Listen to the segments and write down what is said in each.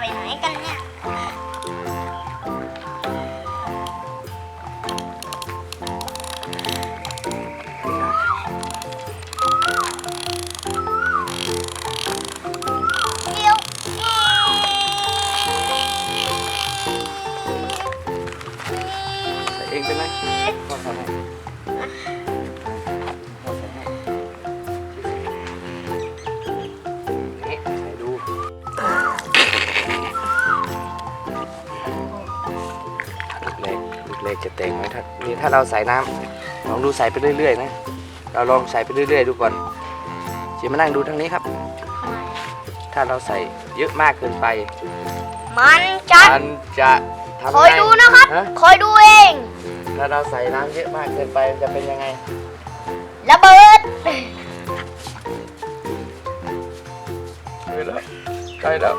ไปไหนกันเนี่ยเดี๋ยวใส่เองเป็นไห ถ้านี่ถ้าเราใส่น้ำลองดูใส่ไปเรื่อยๆนะเราลองใส่ไปเรื่อยๆดูก่อนเจีมานั่งดูทางนี้ครับ ถ้าเราใส่เยอะมากเกินไป มันจะมันจะทำคอยไงดูนะครับฮะคอยดูเอง ถ้าเราใส่น้ำเยอะมากเกินไปมันจะเป็นยังไงระเบิดใกล้แล้วใกล้แล้ว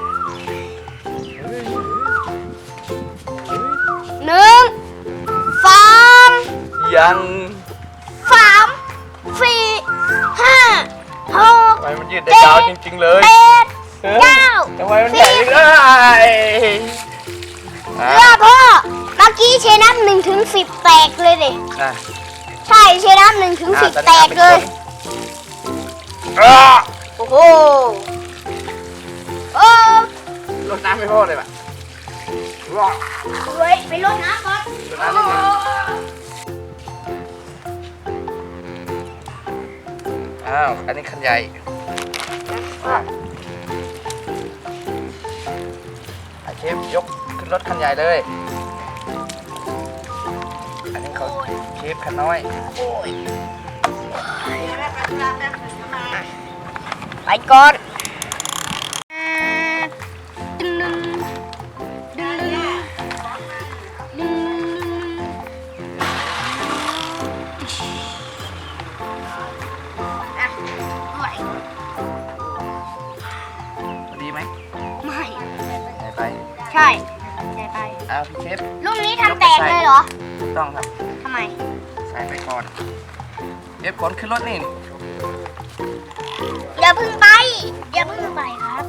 ยังสามสี่ห้าหกทำไมมันยืดได้ยาวจริงๆเลยเจ็ดเฮ้ยเก้าทำไมมันใหญ่เลยอะเพื่อพ่อเมื่อกี้เชนับหนึ่งถึงสิบแตกเลยดิอะใช่เชนับหนึ่งถึงสิบอะแตกเลย อะโอ้โหโอ้รดน้ำไม่พอเลยป่ะว้าวเฮ้ยไปรดน้ำก่อนรดน้ำนิดหนึ อ้าว อันนี้คันใหญ่อะอะเชฟยกขึ้นรถคันใหญ่เลย อันนี้เขาเชฟคันน้อย ไปก่อน ต้องครับ ทำไม ใส่ไปก่อนเชฟขนขึ้นรถนี่ อย่าเพึ่งไป อย่าเพึ่งไปครับ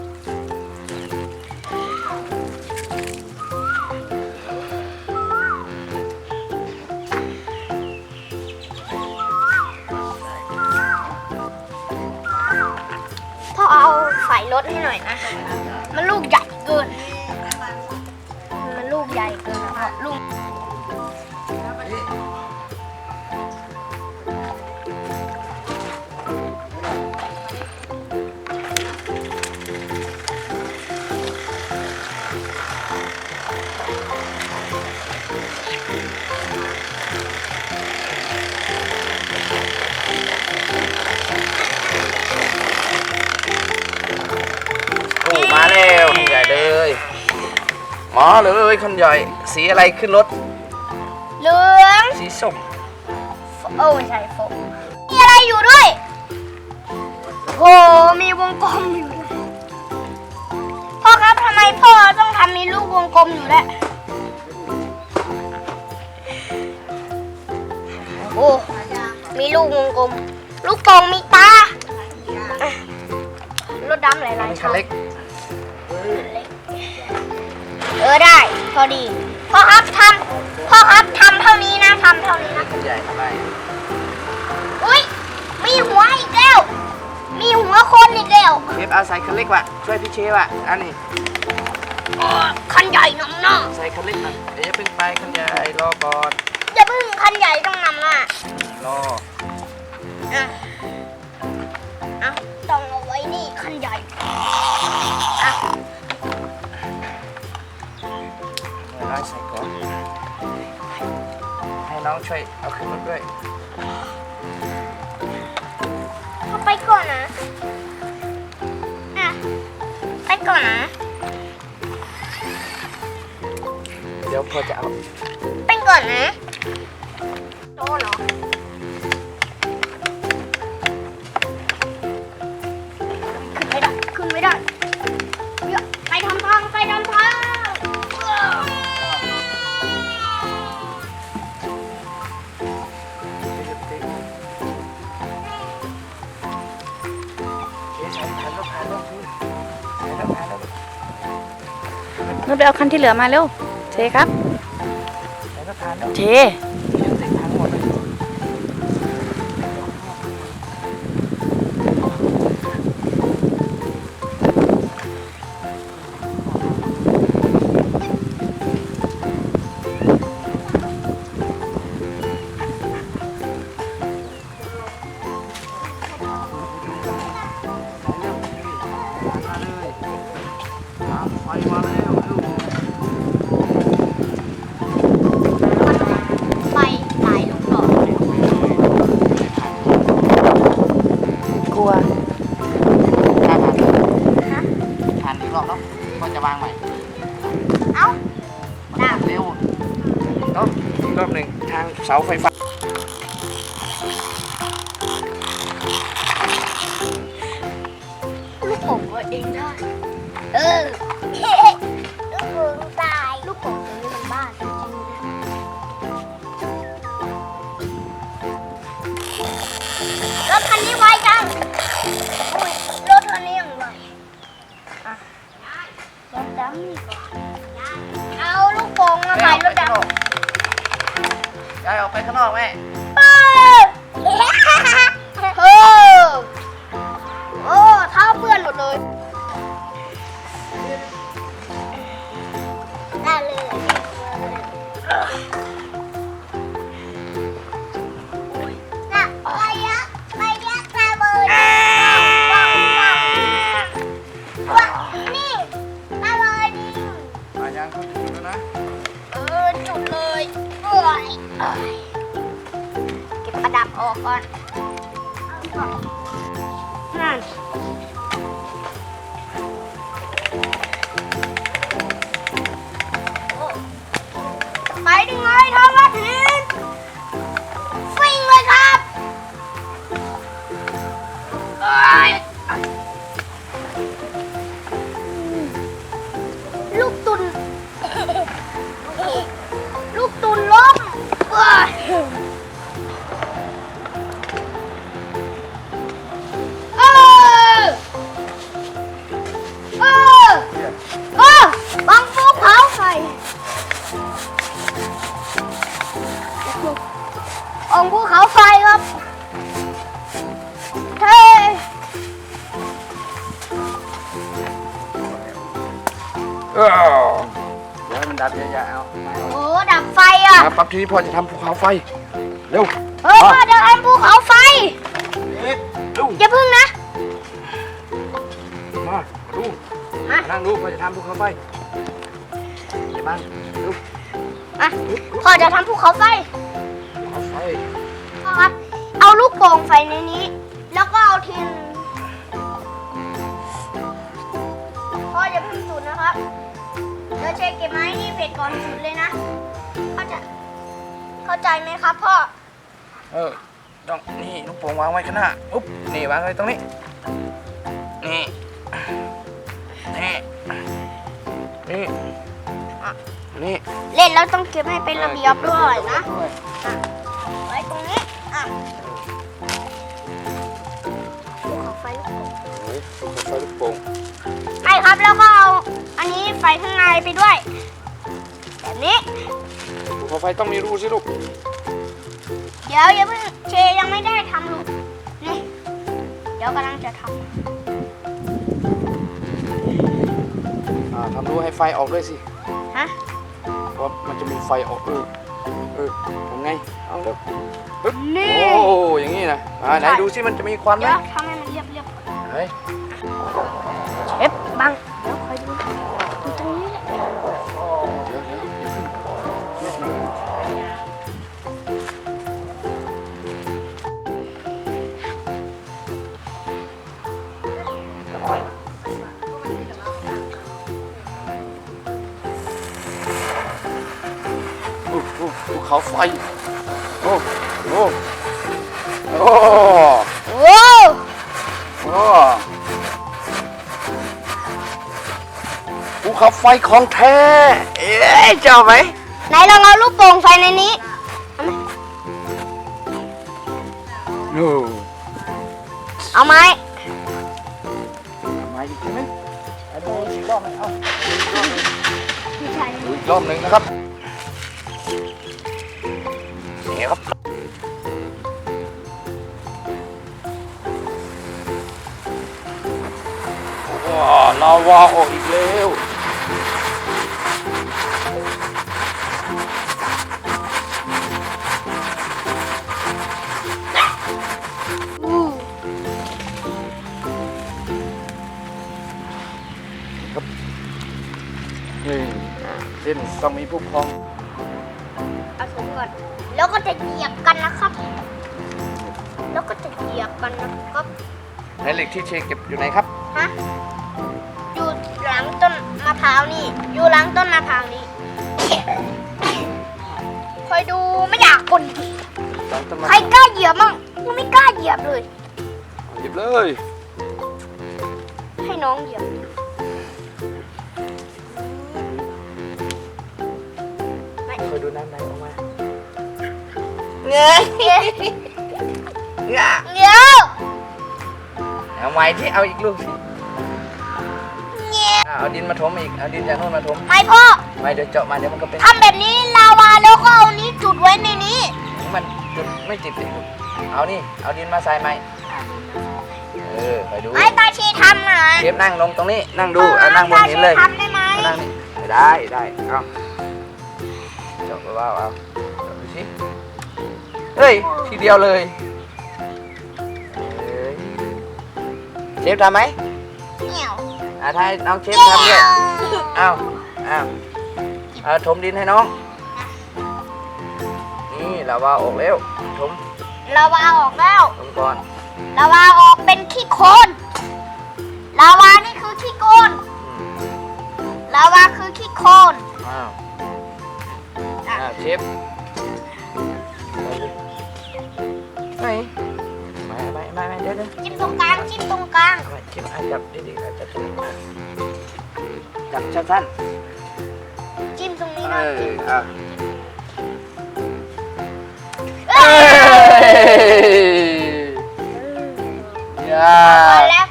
พ่อเอาใส่รถให้หน่อยนะ มันลูกใหญ่เกิน มันลูกใหญ่เกินนะพ่อลูก โอ้มาแล้วคันใหญ่เลยมาเลยคันใหญ่ สีอะไรขึ้นรถ เหลืองสีส้มโอ้ไม่ใช่โฟมมีอะไรอยู่ด้วยโหมีวงกลมอยู่ มีลูกวงกลมอยู่ด้วยโอ้มีลูกวงกลม ลูกโป่งมีตาอะรถดำหอันลายนี้ๆคัชั้นนเล็กเออได้ พอดีพ่อครับทำพ่อครับทำเท่านี้นะทำเท่านี้นะคันใหญ่ทำไมอุ้ยมีหัวอีกแล้ว มีหัวคนอีกแล้วเชฟเอาใส่คันเล็กว่ะช่วยพี่เชฟว่ะอันนี้ คันใหญ่นำหน้าใส่คันเล็กหน่อยเดี๋ยวอย่าเพิ่งไปคันใหญ่รอก่อนอย่าเพิ่งคันใหญ่ต้องนำหน้ารออะอะต้องเอาไว้นี่คันใหญ่อะเดี๋ยวเราใส่ก่อนให้น้องช่วยเอาขึ้นรถด้วย พอจะเอาไปก่อนนะโดนเหรอขึ้นไม่ได้ขึ้นไม่ได้เดี๋ยวไปทำทางไปทำทางเชฟใส่ผ่านรถผ่านรถพี่ใส่รถผ่านรถนุชไปเอาคันที่เหลือมาเร็วเทครับ เท รอบเนาะก็จะวางใหม่เอ้ามันทาเร็วเนาะอีกรอบหนึ่งทางเสาไฟฟ้าลูกโป่งก็เองได้ เอาลูกโป่งมาใส่รถดำยายออกไปข้างนอกแม่เอ องค์ภูเขาไฟครับเฮ้เออเดี๋ยวให้มันดับยายๆเอาโอ้ดับไฟอะ มาปั๊บทีนี้พ่อจะทำภูเขาไฟ เร็วเฮ้ยพ่อเดี๋ยวทำภูเขาไฟ เอ๊ะดูอย่าพึ่งนะ มาดูมา นั่งดูพ่อจะทำภูเขาไฟเดี๋ยวบ้างดู อะพ่อจะทำภูเขาไฟภูเขาไฟพ่อ ครับ เอาลูกโป่งใส่ในนี้ แล้วก็เอาเทียนพ่ออย่าเพิ่งจุดนะครับเดี๋ยวเชคเก็บไม้นี่เสร็จก่อนจุดเลยนะ เข้าใจเข้าใจไหมครับพ่อ เออ ต้องนี่ลูกโป่งวางไว้ข้างหน้าอุ๊บนี่วางไว้ตรงนี้ นี่ นี่ นี่อะนี่ เล่นแล้วต้องเก็บให้เป็นระเบียบด้วยนะ ใช่ครับแล้วก็เอาอันนี้ใส่ข้างในไปด้วย แบบนี้ ภูเขาไฟต้องมีรูสิลูก เดี๋ยวอย่าเพิ่งเชยังไม่ได้ทำลูกนี่เดี๋ยวกำลังจะทอ่าทำรูให้ไฟออกด้วยสิำฮะเพราะมันจะมีไฟออกเออเออทำไง เอาเร็วปึ๊บนี่โอ้อย่างนี้นะอ่าไหนดูสิมันจะมีควันไหมเดี๋ยวทำให้มันเรียบเรียบๆก่อน เฮ้ยเชฟ บังเดี๋ยวคอยดูดูตรงนี้แหละเดี๋ยวเดี๋ยโอ้โหภูเขาไฟ โอ้โอ้โอ้โอ้ ภูเขาไฟของแท้ เอ๊ะเจ้าไหม ไหนลองเอาลูกโป่งใส่ในนี้โอ้เอาไหมมาอีกใช่ไหมเอาดูอีกรอบไหมเอาอีกรอบหนึ่งใช่ดูอีกรอบหนึ่งนะครับนี่ครับ ว้าวลาวาออกอีกแล้วอู้ นี่เส้นต้องมีผู้พองเอาถุงก่อน แล้วก็จะเหยียบกันนะครับ แล้วก็จะเหยียบกันนะครับในเหล็กที่เชเก็บอยู่ไหนครับ ฮะ อยู่หลังต้นมะพร้าวนี่ อยู่หลังต้นมะพร้าวนี่ กกดตอนต้นไม้ใครกล้าเหยียบมั่งกูไม่กล้าเหยียบเลย หยิบเลยให้น้องเหยียบไม่คอยดูน้ำไหลออกมาเงยเงี้ยเงี้ยเอาไว้ที่เอาอีกลูกสิเงี้ยอะเอาดินมาถมอีก เอาดินจากโน่นมาถมไม่พ่อไม่เดี๋ยวเจาะมาเดี๋ยวมันก็เป็นทำแบบนี้ลาวา แล้วก็เอานี้จุดไว้ในนี้มันจุดไม่ติดเลยลูกเอานี่ เอาดินมาใส่ไหมเออไปดู ไอ้ตาชีทำนะเชฟนั่งลงตรงนี้นั่งดูอะนั่งบนหินเลยตาชีทำได้ไหมมานั่งนี่ไม่ได้ได้เอาเจาะเบาๆเอาเจาะดูสิเฮ้ยทีเดียวเลยเอ้ยเชฟทำไหมเหนียวอะถ้าให้น้องเชฟทำด้วยเอาเอาเอาถมดินให้น้อง นี่เราว่าออกแล้วถมลาวาออกแล้วถมก่อนลาวาออกเป็นขี้โคลนลาวานี่คือขี้โคลนอืมลาวาคือขี้โคลนอ้าวอะอ้าวเชฟไปดิไม่ไม่ไม่ไม่เดี๋ยวเดี๋ยวจิ้มตรงกลางจิ้มตรงกลางไม่เชฟอาจับดีๆอาจับดีๆจับสั้นจิ้มตรงนี้ๆหเอน่อยออ่ ยอย่ามาแล้ว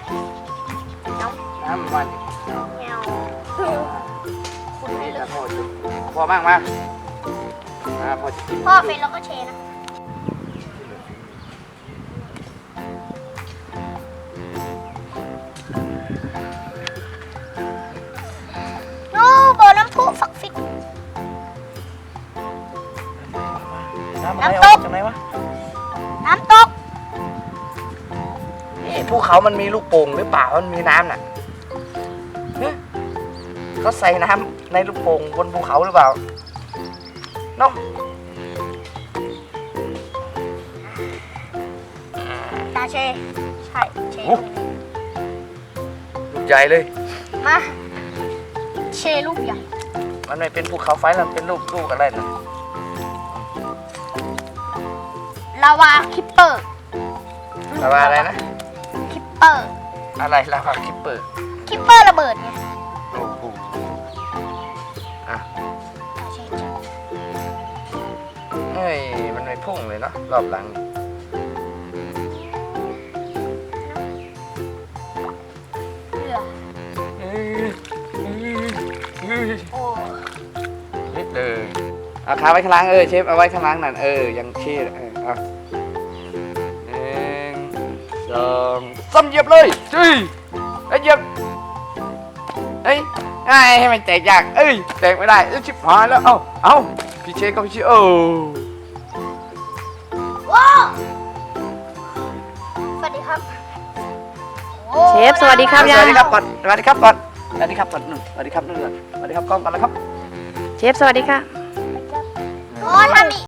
น้ำมันเหนียวนี่นะพ่อจุดพ่อมั่งมาอ่าพ่อจะกินพ่อเฟนแล้วก็เชนะนู่บ่อน้ำพุฝักฟิกน้ำอะไรน้ำตออกกจากไหนวะ น้ำตก นี่ภูเขามันมีลูกโป่งหรือเปล่ามันมีน้ำน่ะเฮ้ยเขาใส่น้ำในลูกโป่งบนภูเขาหรือเปล่าเนาะตาเช ใช่เชลูกใหญ่เลย มา เชลูกใหญ่ มันไม่เป็นภูเขาไฟมันเป็นลูกลูกอะไรนะ ลาวาคิปเปอร์ลาวาอะไรนะ คิปเปอร์อะไรลาวาคิปเปอร์คิปเปอร์ระเบิดไงโอ้โหอะตาเชเฮ้ยมันไม่พุ่งเลยเนาะรอบหลัง เรือเฮ้ยเฮ้ยเฮ้ยโอ้นิดเลยเอาขาไว้ข้างล่างเออเชฟเอาไว้ข้างล่างนั่นเออยังเชี่เออเอาหนึ่ง สองสามเหยียบเลยจุ้ยเอ้ยเหยียบเอ้ยไอ้ให้มันแตกยากเอ้ยแตกไม่ได้เอ้ยชิบหายแล้วเอ้าเอ้าพี่เชฟก็พี่เชฟโอ้ว้าวสวัสดีครับโอ้เชฟสวัสดีครับสวัสดีครับก่อนสวัสดีครับก่อนสวัสดีครับก่อนนู่นสวัสดีครับนู่นก่อนสวัสดีครับกล้องก่อนแล้วครับ เชฟสวัสดีค่ะ โอ้ทำอีก